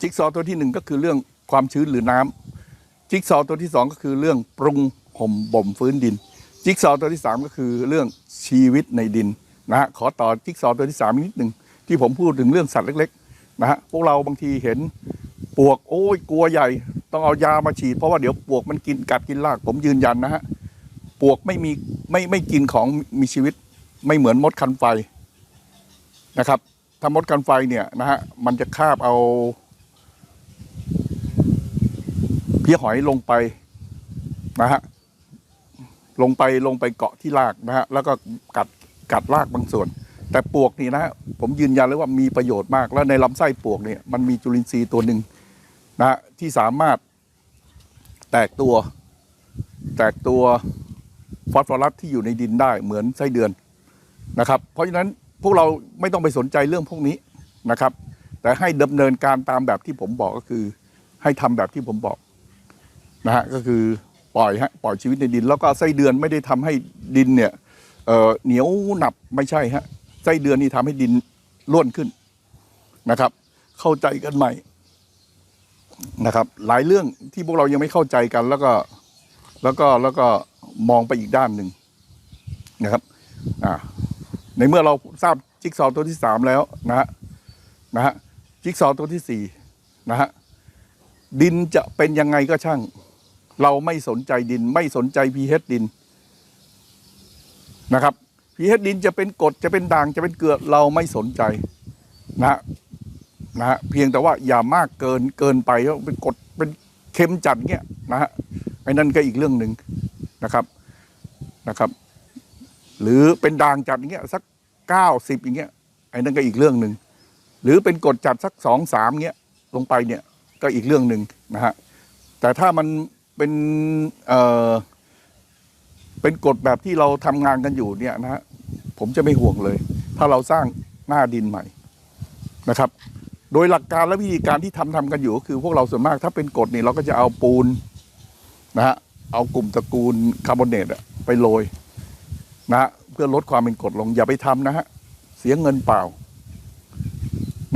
จิ๊กซอว์ตัวที่หนึ่งก็คือเรื่องความชื้นหรือน้ำจิ๊กซอว์ตัวที่สองก็คือเรื่องปรุงห่มบ่มฟื้นดิน จิ๊กซอว์ตัวที่สามก็คือเรื่องชีวิตในดินนะฮะขอต่อจิ๊กซอว์ตัวที่สามนิดหนึ่งที่ผมพูดถึงเรื่องสัตว์เล็กๆนะฮะพวกเราบางทีเห็นปวกโอ้ยกลัวใหญ่ ต้องเอายามาฉีดเพราะว่าเดี๋ยวปวกมันกินกัดกินรากผมยืนยันนะฮะปวกไม่มีไม่ไม่กินของมีชีวิตไม่เหมือนมดคันไฟนะครับถ้ามดกันไฟเนี่ยนะฮะมันจะคาบเอา เพี้ยหอยลงไปนะฮะลงไปลงไปเกาะที่รากนะฮะแล้วก็กัดกัดรากบางส่วน แต่ปวกนี่นะฮะผมยืนยันเลยว่ามีประโยชน์มาก แล้วในลำไส้ปวกเนี่ยมันมีจุลินทรีย์ตัวหนึ่งนะฮะที่สามารถแตกตัว แตกตัวฟอสฟอรัสที่อยู่ในดินได้เหมือนไส้เดือนนะครับ เพราะฉะนั้นพวกเราไม่ต้องไปสนใจเรื่องพวกนี้นะครับ แต่ให้ดำเนินการตามแบบที่ผมบอกก็คือ ให้ทำแบบที่ผมบอก นะฮะก็คือปล่อยฮะปล่อยชีวิตในดิน แล้วก็ไส้เดือนไม่ได้ทำให้ดินเนี่ยเอ่อเหนียวหนับไม่ใช่ฮะไส้เดือนนี่ทำให้ดินร่วนขึ้นนะครับ เข้าใจกันใหม่นะครับ หลายเรื่องที่พวกเรายังไม่เข้าใจกันแล้วก็แล้วก็แล้วก็มองไปอีกด้านหนึ่งนะครับอ่าในเมื่อเราทราบจิ๊กซอตัวที่สามแล้วนะฮะนะฮะจิ๊กซอตัวที่สี่นะฮะดินจะเป็นยังไงก็ช่าง เราไม่สนใจดิน ไม่สนใจ pH ดินนะครับ pH ดินจะเป็นกรดจะเป็นด่างจะเป็นเกลือเราไม่สนใจนะฮะนะฮะเพียงแต่ว่าอย่ามากเกินเกินไปเป็นกรดเป็นเค็มจัดเงี้ยนะฮะไอ้นั่นก็อีกเรื่องหนึ่งนะครับนะครับ หรือเป็นด่างจัดเงี้ยสักเก้าสิบอย่างเงี้ยไอ้นั่นก็อีกเรื่องหนึ่งหรือเป็นกดจัดสักสองสามเงี้ยลงไปเนี่ยก็อีกเรื่องหนึ่งนะฮะแต่ถ้ามัน เป็นเอ่อเป็นกฎแบบที่เราทำงานกันอยู่เนี่ยนะฮะผมจะไม่ห่วงเลย ถ้าเราสร้างหน้าดินใหม่นะครับ โดยหลักการและวิธีการที่ทำทำกันอยู่ก็คือ พวกเราส่วนมากถ้าเป็นกรดเนี่ยเราก็จะเอาปูนนะฮะเอากลุ่มตระกูลคาร์บอเนตอะไปโรยนะฮะเพื่อลดความเป็นกรดลงอย่าไปทำนะฮะเสียเงินเปล่า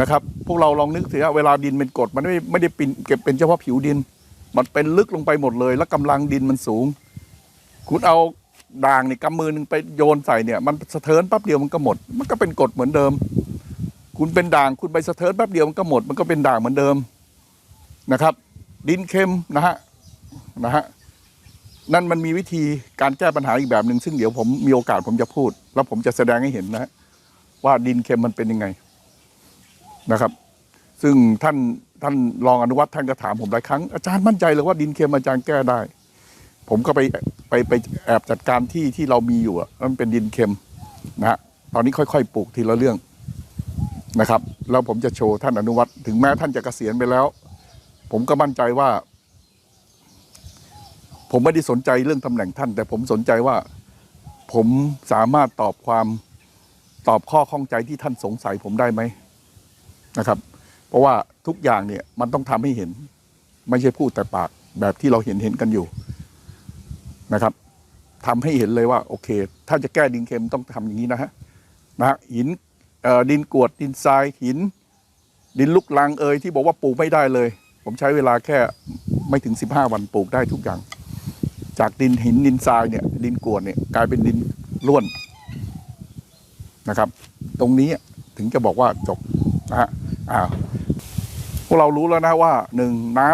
นะครับ พวกเราลองนึกสิฮะเวลาดินเป็นกรดมันไม่ไม่ได้เป็นเก็บเป็นเฉพาะผิวดิน มันเป็นลึกลงไปหมดเลย แล้วกำลังดินมันสูง คุณเอาด่างนี่กำมือหนึงไปโยนใส่เนี่ย มันสะเทินแป๊บเดียวมันก็หมด มันก็เป็นกรดเหมือนเดิม คุณเป็นด่างคุณไปสะเทินแป๊บเดียวมันก็หมด มันก็เป็นด่างเหมือนเดิมนะครับ ดินเค็มนะฮะนะฮะนั่นมันมีวิธีการแก้ปัญหาอีกแบบหนึ่งซึ่งเดี๋ยวผมมีโอกาสผมจะพูด แล้วผมจะแสดงให้เห็นนะฮะว่าดินเค็มมันเป็นยังไงนะครับ ซึ่งท่าน ท่านรองอนุวัฒน์ท่านก็ถามผมหลายครั้ง อาจารย์มั่นใจเลยว่าดินเค็มอาจารย์แก้ได้ ผมก็ไปไปไปแอบจัดการที่ที่เรามีอยู่อะมันเป็นดินเค็มนะฮะตอนนี้ค่อยๆปลูกทีละเรื่องนะครับ แล้วผมจะโชว์ท่านอนุวัฒน์ถึงแม้ท่านจะเกษียณไปแล้ว ผมก็มั่นใจว่า ผมไม่ได้สนใจเรื่องตำแหน่งท่าน แต่ผมสนใจว่า ผมสามารถตอบความตอบข้อข้องใจที่ท่านสงสัยผมได้ไหมนะครับ เพราะว่าทุกอย่างเนี่ยมันต้องทำให้เห็น ไม่ใช่พูดแต่ปากแบบที่เราเห็นเห็นกันอยู่นะครับทำให้เห็นเลยว่าโอเค ถ้าจะแก้ดินเค็มต้องทำอย่างนี้นะฮะนะหินดินกรวดดินทรายหิน ดินลูกลังเอยที่บอกว่าปลูกไม่ได้เลย ผมใช้เวลาแค่ไม่ถึงสิบห้าวันปลูกได้ทุกอย่าง จากดินหินดินทรายเนี่ย ดินกรวดเนี่ยกลายเป็นดินร่วนนะครับ ตรงนี้ถึงจะบอกว่าจบนะฮะ อ้าวพวกเรารู้แล้วนะว่าหนึ่งน้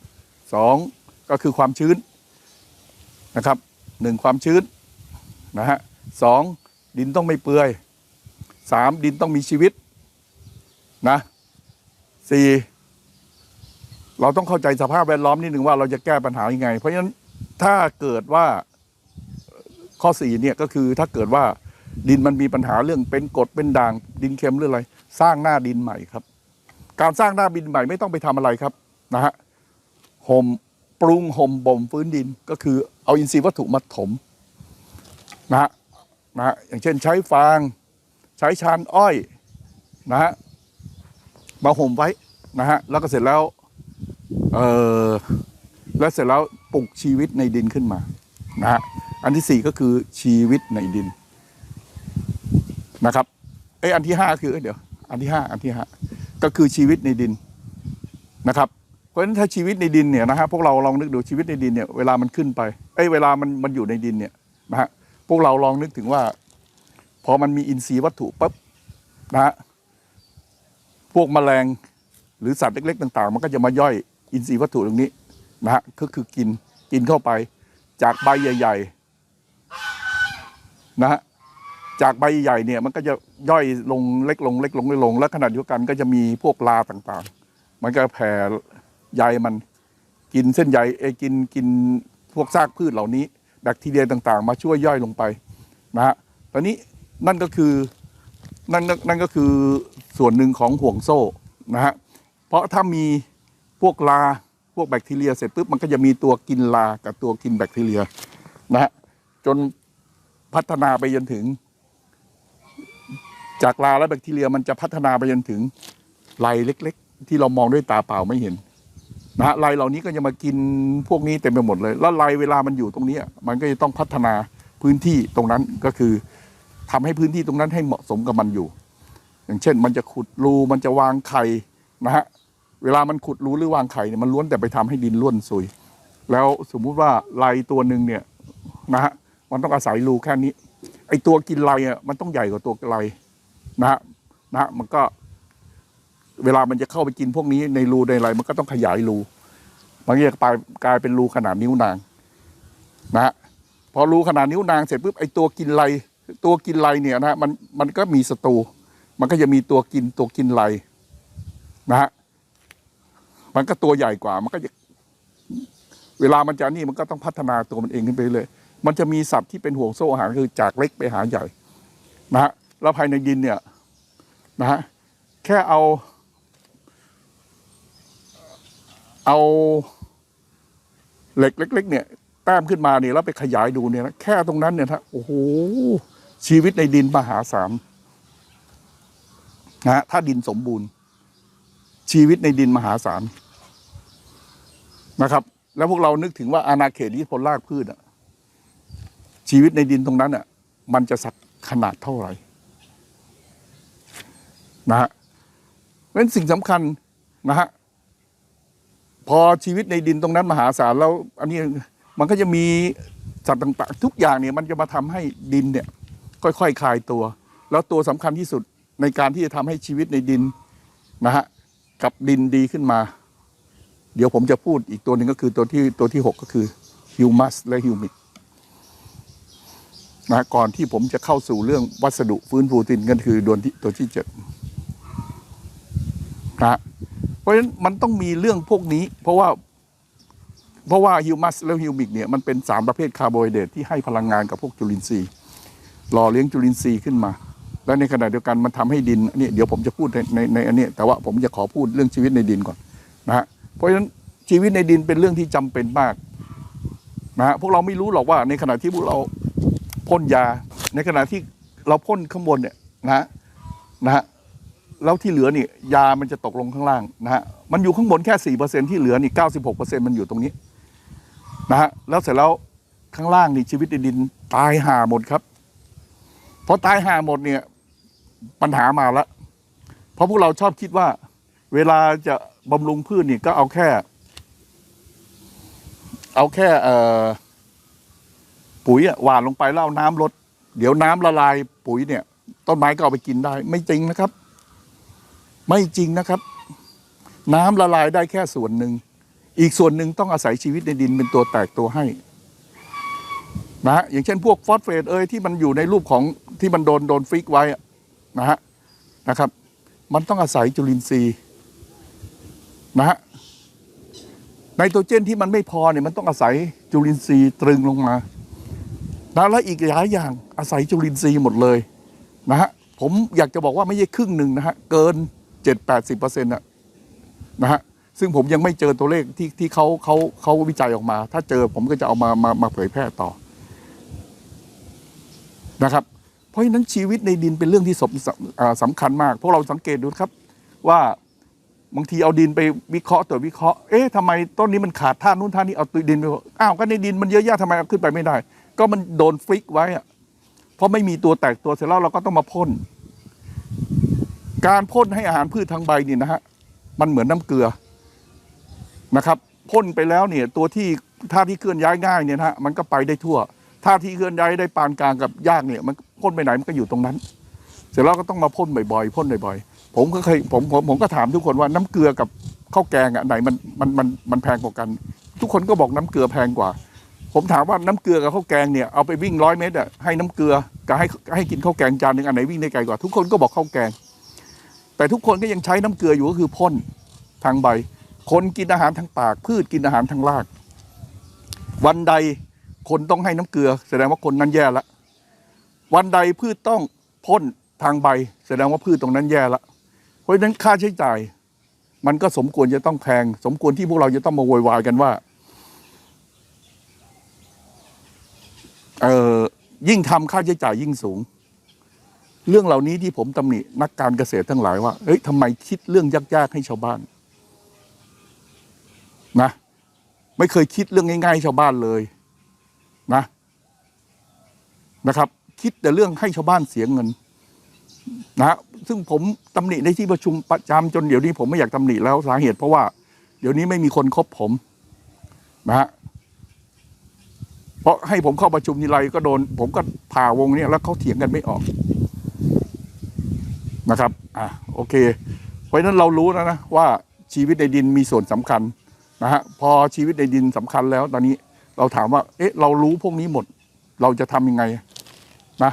ำสองก็คือความชื้นนะครับหนึ่งความชื้นนะฮะสองดินต้องไม่เปื่อยสามดินต้องมีชีวิตนะสี่เราต้องเข้าใจสภาพแวดล้อมนิดหนึ่งว่าเราจะแก้ปัญหายังไง เพราะฉะนั้นถ้าเกิดว่าข้อสี่เนี่ยก็คือถ้าเกิดว่าดินมันมีปัญหาเรื่องเป็นกรดเป็นด่างดินเค็มหรืออะไร สร้างหน้าดินใหม่ครับ การสร้างหน้าดินใหม่ไม่ต้องไปทำอะไรครับนะฮะห่มปรุงห่มบ่มฟื้นดินก็คือเอาอินทรีย์วัตถุมาถมนะฮะนะฮะอย่างเช่นใช้ฟาง ใช้ชานอ้อยนะฮะมาห่มไว้นะฮะแล้วก็เสร็จแล้วเออแล้วเสร็จแล้วปลูกชีวิตในดินขึ้นมานะฮะอันที่สี่ก็คือชีวิตในดินนะครับเอ้ยอันที่ห้าคือเอ้ยเดี๋ยว อันที่ห้าอันที่ห้า ก็คือชีวิตในดินนะครับ เพราะฉะนั้นถ้าชีวิตในดินเนี่ยนะฮะพวกเราลองนึกดูชีวิตในดินเนี่ยเวลามันขึ้นไปเอ้ยเวลามันมันอยู่ในดินเนี่ยนะฮะพวกเราลองนึกถึงว่า พอมันมีอินทรีย์วัตถุปั๊บนะฮะพวกแมลงหรือสัตว์เล็ก ๆ ต่าง ๆ มันก็จะมาย่อยอินทรีย์วัตถุตรงนี้นะฮะก็คือกินกินเข้าไปจากใบใหญ่ ๆ นะฮะ จากใบใหญ่เนี่ยมันก็จะย่อยลงเล็กลงเล็กลงเล็กลง แล้วขนาดเดียวกันก็จะมีพวกลาต่างๆ มันก็แผ่ใยมันกินเส้นใยเอกินกินพวกซากพืชเหล่านี้ แบคทีเรียต่างๆ มาช่วยย่อยลงไปนะฮะตอนนี้นั่นก็คือนั่นนั่นก็คือส่วนหนึ่งของห่วงโซ่นะฮะเพราะถ้ามีพวกลาพวกแบคทีเรียเสร็จปุ๊บมันก็จะมีตัวกินลากับตัวกินแบคทีเรียนะฮะจนพัฒนาไปจนถึง จากลาและแบคทีเรียมันจะพัฒนาไปจนถึงไรเล็ก ๆ ที่เรามองด้วยตาเปล่าไม่เห็นนะฮะไรเหล่านี้ก็จะมากินพวกนี้เต็มไปหมดเลย แล้วไรเวลามันอยู่ตรงนี้มันก็จะต้องพัฒนาพื้นที่ตรงนั้นก็คือทำให้พื้นที่ตรงนั้นให้เหมาะสมกับมันอยู่ อย่างเช่น มันจะขุดรูมันจะวางไข่นะฮะเวลามันขุดรูหรือวางไข่เนี่ยมันล้วนแต่ไปทำให้ดินร่วนซุย แล้วสมมุติว่าไรตัวหนึ่งเนี่ยนะฮะมันต้องอาศัยรูแค่นี้ไอตัวกินไรอะมันต้องใหญ่กว่าตัวไร นะฮะนะฮะมันก็ เวลามันจะเข้าไปกินพวกนี้ในรูในอะไรมันก็ต้องขยายรูมันก็จะกลายกลายเป็นรูขนาดนิ้วนาง นะฮะพอรูขนาดนิ้วนางเสร็จปุ๊บไอตัวกินไรตัวกินไรเนี่ยนะฮะมันมันก็มีศัตรูมันก็จะมีตัวกินตัวกินไรนะฮะมันก็ตัวใหญ่กว่า มันก็จะเวลามันจะนี่มันก็ต้องพัฒนาตัวมันเองขึ้นไปเลย มันจะมีสัตว์ที่เป็นห่วงโซ่อาหารคือจากเล็กไปหาใหญ่นะฮะ แล้วภายในดินเนี่ยนะฮะแค่เอา เอาเหล็กเล็ก ๆ เนี่ยแต้มขึ้นมาเนี่ยแล้วไปขยายดูเนี่ยนะแค่ตรงนั้นเนี่ยนะโอ้โหชีวิตในดินมหาศาลนะฮะถ้าดินสมบูรณ์ ชีวิตในดินมหาศาลนะครับ แล้วพวกเรานึกถึงว่าอาณาเขตอิทธิพลรากพืชอะชีวิตในดินตรงนั้นอะมันจะสักขนาดเท่าไหร่ นะฮะเพราะฉนั้นสิ่งสำคัญนะฮะพอชีวิตในดินตรงนั้นมหาศาลแล้ว อันนี้มันก็จะมีสัตว์ต่างๆ ทุกอย่างเนี่ยมันจะมาทำให้ดินเนี่ยค่อยๆคลายตัว แล้วตัวสำคัญที่สุดในการที่จะทำให้ชีวิตในดินนะฮะกับดินดีขึ้นมา เดี๋ยวผมจะพูดอีกตัวหนึ่งก็คือตัวที่ตัวที่หกก็คือฮิวมัสและฮิวมิกนะก่อนที่ผมจะเข้าสู่เรื่องวัสดุฟื้นฟูดินก็คือดวนที่ตัวที่เจ็ด นะเพราะฉะนั้นมันต้องมีเรื่องพวกนี้ เพราะว่า เพราะว่าฮิวมัสและฮิวมิกเนี่ยมันเป็นสารประเภทคาร์โบไฮเดรตที่ให้พลังงานกับพวกจุลินทรีย์หล่อเลี้ยงจุลินทรีย์ขึ้นมา และในขณะเดียวกันมันทำให้ดินอันนี่เดี๋ยวผมจะพูดในในในอันนี้แต่ว่าผมจะขอพูดเรื่องชีวิตในดินก่อนนะฮะเพราะฉะนั้นชีวิตในดินเป็นเรื่องที่จำเป็นมากนะฮะพวกเราไม่รู้หรอกว่าในขณะที่พวกเราพ่นยา ในขณะที่เราพ่นข้างบนเนี่ยนะนะฮะ แล้วที่เหลือนี่ยามันจะตกลงข้างล่างนะฮะมันอยู่ข้างบนแค่สี่เปอร์เซ็นที่เหลือนี่เก้าสิบหกเปอร์เซ็นมันอยู่ตรงนี้นะฮะแล้วเสร็จแล้วข้างล่างนี่ชีวิตในดินตายห่าหมดครับพอตายห่าหมดเนี่ยปัญหามาแล้วเพราะพวกเราชอบคิดว่า เวลาจะบำรุงพืชนี่ก็เอาแค่ เอาแค่เอ่อปุ๋ยอะหว่านลงไปแล้วน้ำลดเดี๋ยวน้ำละลายปุ๋ยเนี่ย ต้นไม้ก็เอาไปกินได้ ไม่จริงนะครับ ไม่จริงนะครับ น้ำละลายได้แค่ส่วนหนึ่ง อีกส่วนหนึ่งต้องอาศัยชีวิตในดินเป็นตัวแตกตัวให้นะฮะอย่างเช่นพวกฟอสเฟตเอยที่มันอยู่ในรูปของที่มันโดนโดนฟิกไว้นะฮะนะครับ มันต้องอาศัยจุลินทรีย์นะฮะไนโตรเจนที่มันไม่พอเนี่ยมันต้องอาศัยจุลินทรีย์ตรึงลงมานะและอีกหลายอย่างอาศัยจุลินทรีย์หมดเลยนะฮะผมอยากจะบอกว่าไม่ใช่ครึ่งหนึ่งนะฮะเกิน เจ็ดแปดสิบเปอร์เซ็นต์ะนะฮะซึ่งผมยังไม่เจอตัวเลขที่ที่เขาเขาเขาวิจัยออกมา ถ้าเจอผมก็จะเอามามามาเผยแพร่ต่อนะครับ เพราะฉะนั้นชีวิตในดินเป็นเรื่องที่สำสำคัญมากพวกเราสังเกตดูครับ ว่าบางทีเอาดินไปวิเคราะห์ตรวจวิเคราะห์เอ๊ะทำไมต้นนี้มันขาดท่านู้นท่านี้เอาตัวดินไปอ้าวก็ในดินมันเยอะแยะทำไมเอาขึ้นไปไม่ได้ ก็มันโดนฟิกไว้อะเพราะไม่มีตัวแตกตัวเสร็จแล้วเราก็ต้องมาพ่น การพ่นให้อาหารพืชทางใบนี่นะฮะมันเหมือนน้ำเกลือนะครับพ่นไปแล้วเนี่ยตัวที่ท่าที่เคลื่อนย้ายง่ายเนี่ยนะฮะมันก็ไปได้ทั่วท่าที่เคลื่อนย้ายได้ปานกลางกับยากเนี่ย มันพ่นไปไหนมันก็อยู่ตรงนั้น เสร็จแล้วก็ต้องมาพ่นบ่อยๆพ่นบ่อยๆผมก็เคยผมผมผมก็ถามทุกคนว่าน้ำเกลือกับข้าวแกงอะไหนมันมันมันมันแพงกว่ากัน ทุกคนก็บอกน้ำเกลือแพงกว่า ผมถามว่าน้ำเกลือกับข้าวแกงเนี่ยเอาไปวิ่งร้อยเมตรอะให้น้ำเกลือกับให้ให้กินข้าวแกงจานหนึ่งอันไหนวิ่งได้ไกลกว่า ทุกคนก็บอกข้าวแกง แต่ทุกคนก็ยังใช้น้ำเกลืออยู่ก็คือพ่นทางใบ คนกินอาหารทางปาก พืชกินอาหารทางราก วันใดคนต้องให้น้ำเกลือ แสดงว่าคนนั้นแย่ละวันใดพืชต้องพ่นทางใบ แสดงว่าพืชตรงนั้นแย่ละเพราะฉะนั้นค่าใช้จ่าย มันก็สมควรจะต้องแพง สมควรที่พวกเราจะต้องมาโวยวายกันว่าเออยิ่งทำค่าใช้จ่ายยิ่งสูง เรื่องเหล่านี้ที่ผมตำหนินักการเกษตรทั้งหลายว่าเฮ้ยทำไมคิดเรื่องยากๆให้ชาวบ้านนะไม่เคยคิดเรื่องง่ายๆให้ชาวบ้านเลยนะนะครับ คิดแต่เรื่องให้ชาวบ้านเสียเงินนะซึ่งผมตำหนิในที่ประชุมประจำจนเดี๋ยวนี้ผมไม่อยากตำหนิแล้วสาเหตุเพราะว่า เดี๋ยวนี้ไม่มีคนคบผมนะฮะเพราะให้ผมเข้าประชุมทีไรก็โดน ผมก็ผ่าวงเนี่ยแล้วเขาเถียงกันไม่ออก นะครับอะโอเค เพราะฉะนั้นเรารู้แล้วนะว่าชีวิตในดินมีส่วนสำคัญนะฮะพอชีวิตในดินสำคัญแล้วตอนนี้เราถามว่า เอ๊ะ เรารู้พวกนี้หมด เราจะทำยังไงนะ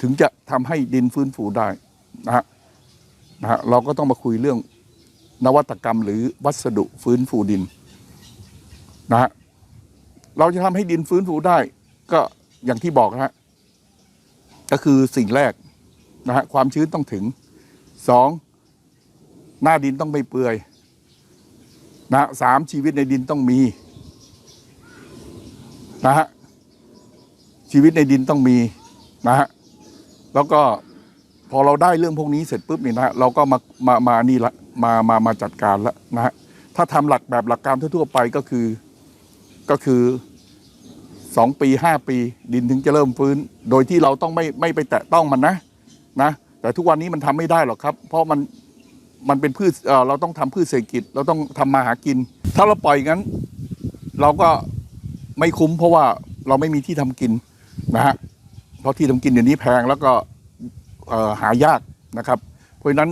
ถึงจะทำให้ดินฟื้นฟูได้นะฮะนะฮะเราก็ต้องมาคุยเรื่องนวัตกรรม หรือวัสดุฟื้นฟูดินนะฮะเราจะทำให้ดินฟื้นฟูได้ ก็อย่างที่บอกนะฮะก็คือสิ่งแรก นะฮะความชื้นต้องถึงสองหน้าดินต้องไม่เปื่อยนะสามชีวิตในดินต้องมีนะฮะชีวิตในดินต้องมีนะฮะแล้วก็พอเราได้เรื่องพวกนี้เสร็จปุ๊บนี่นะฮะเราก็มามามานี่ละมามามาจัดการละนะฮะถ้าทำหลักแบบหลักการทั่วๆไปก็คือก็คือสองปีห้าปี ดินถึงจะเริ่มฟื้น โดยที่เราต้องไม่ไม่ไปแตะต้องมันนะ นะ แต่ทุกวันนี้มันทำไม่ได้หรอกครับ เพราะมันมันเป็นพืชเเราต้องทำพืชเศรษฐกิจ เราต้องทำมาหากิน ถ้าเราปล่อยงั้น เราก็ไม่คุ้มเพราะว่าเราไม่มีที่ทำกินนะฮะเพราะที่ทำกินเดี๋ยวนี้แพงแล้วก็หายากนะครับ เพราะฉะนั้น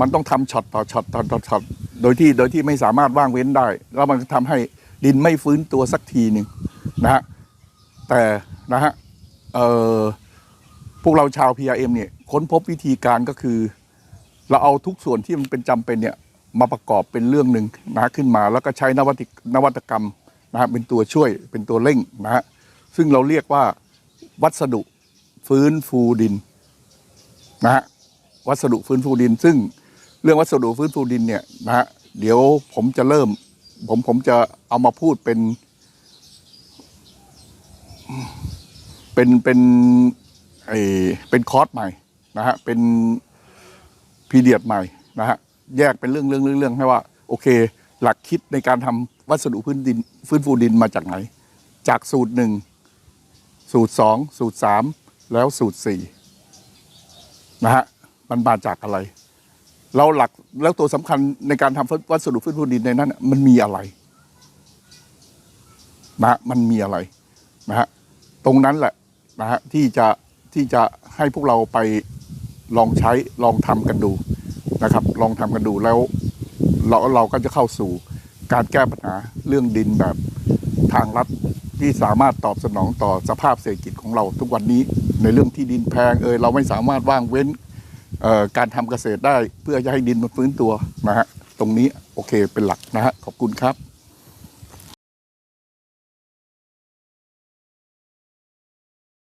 มันต้องทำช็อตต่อช็อตต่อต่อช็อตโดยที่โดยที่ไม่สามารถว่างเว้นได้ แล้วมันก็ทำให้ดินไม่ฟื้นตัวสักทีหนึ่งนะฮะแต่นะฮะพวกเราชาว PRM เนี่ย ค้นพบวิธีการก็คือ เราเอาทุกส่วนที่มันเป็นจำเป็นเนี่ยมาประกอบเป็นเรื่องหนึ่งนะฮะขึ้นมา แล้วก็ใช้นวัตนวัตกรรมนะฮะเป็นตัวช่วยเป็นตัวเร่งนะฮะซึ่งเราเรียกว่าวัสดุฟื้นฟูดินนะฮะวัสดุฟื้นฟูดิน ซึ่งเรื่องวัสดุฟื้นฟูดินเนี่ยนะฮะเดี๋ยวผมจะเริ่ม ผมผมจะเอามาพูดเป็น เป็นเป็นไอเป็นคอร์สใหม่ นะฮะเป็นพีเดียดใหม่นะฮะแยกเป็นเรื่องเรื่องเรื่องเรื่องให้ว่า โอเค หลักคิดในการทำวัสดุพื้นดินฟื้นฟูดินมาจากไหน จากสูตรหนึ่งสูตรสองสูตรสามแล้วสูตรสี่นะฮะมันมาจากอะไร เราหลักแล้วตัวสำคัญในการทำวัสดุฟื้นฟูดินในนั้น มันมีอะไรนะมันมีอะไรนะฮะตรงนั้นแหละนะฮะที่จะที่จะให้พวกเราไป ลองใช้ลองทำกันดูนะครับ ลองทำกันดูแล้วเราเราก็จะเข้าสู่การแก้ปัญหาเรื่องดินแบบทางลัดที่สามารถตอบสนองต่อสภาพเศรษฐกิจของเราทุกวันนี้ในเรื่องที่ดินแพงเอยเราไม่สามารถว่างเว้นการทำเกษตรได้เพื่อจะให้ดินมันฟื้นตัวนะฮะตรงนี้โอเคเป็นหลักนะฮะขอบคุณครับ